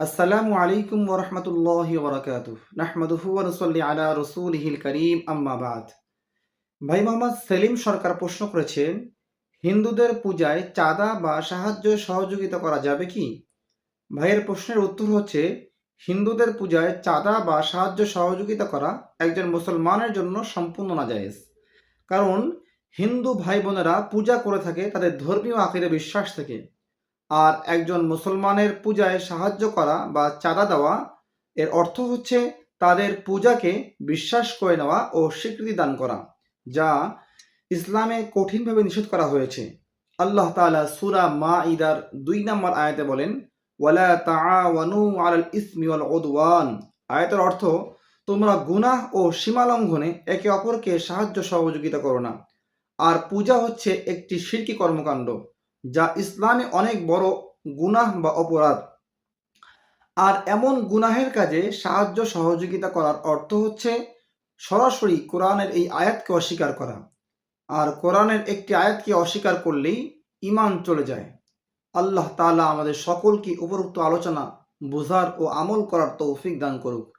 আসসালামু আলাইকুম ওরহমতুল্লাহ বরকাত নাহমদুহু নসল্লি আলা রসুলহিল করিম, আম্মা বাদ। ভাই মোহাম্মদ, সেলিম সরকার প্রশ্ন করেছেন, হিন্দুদের পূজায় চাঁদা বা সাহায্য সহযোগিতা করা যাবে কি? ভাইয়ের প্রশ্নের উত্তর হচ্ছে, হিন্দুদের পূজায় চাঁদা বা সাহায্য সহযোগিতা করা একজন মুসলমানের জন্য সম্পূর্ণ নাজায়েজ। কারণ হিন্দু ভাই বোনেরা পূজা করে থাকে, তাদের ধর্মীয় আকিরে বিশ্বাস থেকে। আর একজন মুসলমানের পূজায় সাহায্য করা বা চাঁদা দেওয়া, এর অর্থ হচ্ছে তাদের পূজাকে বিশ্বাস করে নেওয়া ও স্বীকৃতি দান করা, যা ইসলামে কঠিনভাবে নিষেধ করা হয়েছে। আল্লাহ তাআলা সুরা মা ইদার দুই নম্বর আয়াতে বলেন, ওয়ালা আয়াতের অর্থ, তোমরা গুনাহ ও সীমালঙ্ঘনে একে অপরকে সাহায্য সহযোগিতা করো না। আর পূজা হচ্ছে একটি শিরকি কর্মকাণ্ড। যা ইসলামে অনেক বড় গুনাহ বা অপরাধ। আর এমন গুনাহের কাজে সাহায্য সহযোগিতা করার অর্থ হচ্ছে সরাসরি কোরআনের এই আয়াতকে অস্বীকার করা। আর কোরআনের একটি আয়াতকে অস্বীকার করলেই ইমান চলে যায়। আল্লাহ তালা আমাদের সকলকে উপরোক্ত আলোচনা, বোঝার ও আমল করার তৌফিক দান করুক।